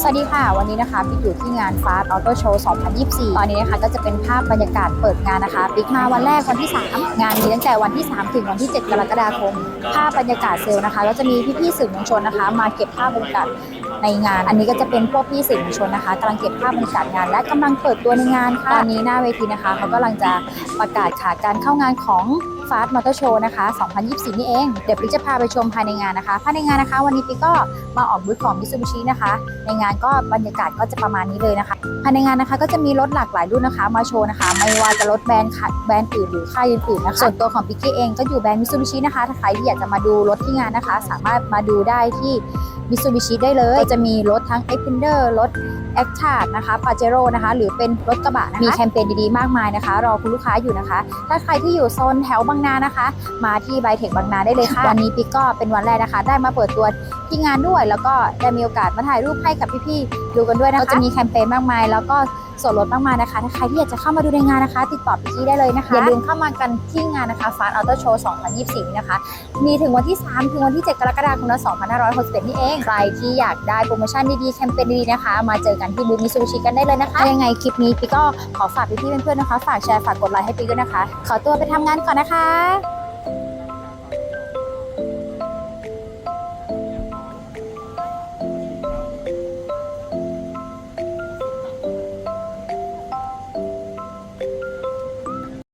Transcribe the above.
สวัสดีค่ะ วันนี้นะคะปิ๊กอยู่ที่งาน Fast Auto Show 2024 ตอนนี้นะคะก็จะเป็นภาพบรรยากาศเปิดงานนะคะปิ๊กมาวันแรกวันที่ 3 งานมีตั้งแต่วันที่ 3 ถึงวันที่ 7 กรกฎาคม ภาพบรรยากาศเซลล์นะคะก็จะมีพี่ๆสื่อมวลชนนะคะ มาเก็บภาพบรรยากาศในงาน อันนี้ก็จะเป็นพวกพี่สื่อมวลชนนะคะกำลังเก็บภาพบรรยากาศงาน และกำลังเปิดตัวในงานค่ะตอนนี้หน้าเวทีนะคะเขากำลังจะประกาศขาการเข้างานของ ฟาสต์มอเตอร์โชว์นะคะ 2024 นี่เอง เดี๋ยวปิ๊กจะพาไปชมภายในงานนะคะ ภายในงานนะคะ วันนี้ปิ๊กก็มาออกบูธของ Mitsubishi นะคะ ในงานก็บรรยากาศก็จะประมาณนี้เลยนะคะ ภายในงานนะคะก็จะมีรถหลากหลายรุ่นนะคะ มาโชว์นะคะ ไม่ว่าจะรถแบรนด์ขัดแบรนด์อื่นหรือค่ายอื่นๆนะคะ ส่วนตัวของปิ๊กเองก็อยู่แบรนด์ Mitsubishi นะคะ ถ้าใครที่อยากจะมาดูรถที่งานนะคะ สามารถมาดูได้ที่ มิตซูบิชิได้เลยจะมีรถทั้ง Xpander รถแอคชาร์นะคะปาเจโร่นะคะ หรือเป็นรถกระบะนะคะมีแคมเปญดีๆ มากมายนะคะ รอคุณลูกค้าอยู่นะคะ ถ้าใครที่อยู่โซนแถวบางนานะคะ มาที่ไบเทคบางนาได้เลยค่ะ วันนี้ปิ๊กก็เป็นวันแรกนะคะ ได้มาเปิดตัวที่งานด้วย แล้วก็ได้มีโอกาสมาถ่ายรูปให้กับพี่ๆดูกันด้วยนะคะจะมีแคมเปญมากมาย แล้วก็ ส่วนลดมากมายนะคะถ้าใครที่อยากจะเข้ามาดูในงานนะคะ ติดต่อปิ๊กกี้ได้เลยนะคะ อย่าลืมเข้ามากันที่งานนะคะ Fast Auto Show 2024นี้นะคะ มีถึงวันที่ 3 ถึงวันที่ 7 กรกฎาคม 2561 นี่เอง ใครที่อยากได้โปรโมชั่นดีๆ แคมเปญดีๆ นะคะ มาเจอกันที่บูธมิซูบิชิกันได้เลยนะคะ ยังไงคลิปนี้ปิ๊กก็ขอฝากพี่ๆเพื่อนๆนะคะ ฝากแชร์ ฝากกดไลค์ให้ปิ๊กด้วยนะคะ ขอตัวไปทำงานก่อนนะคะ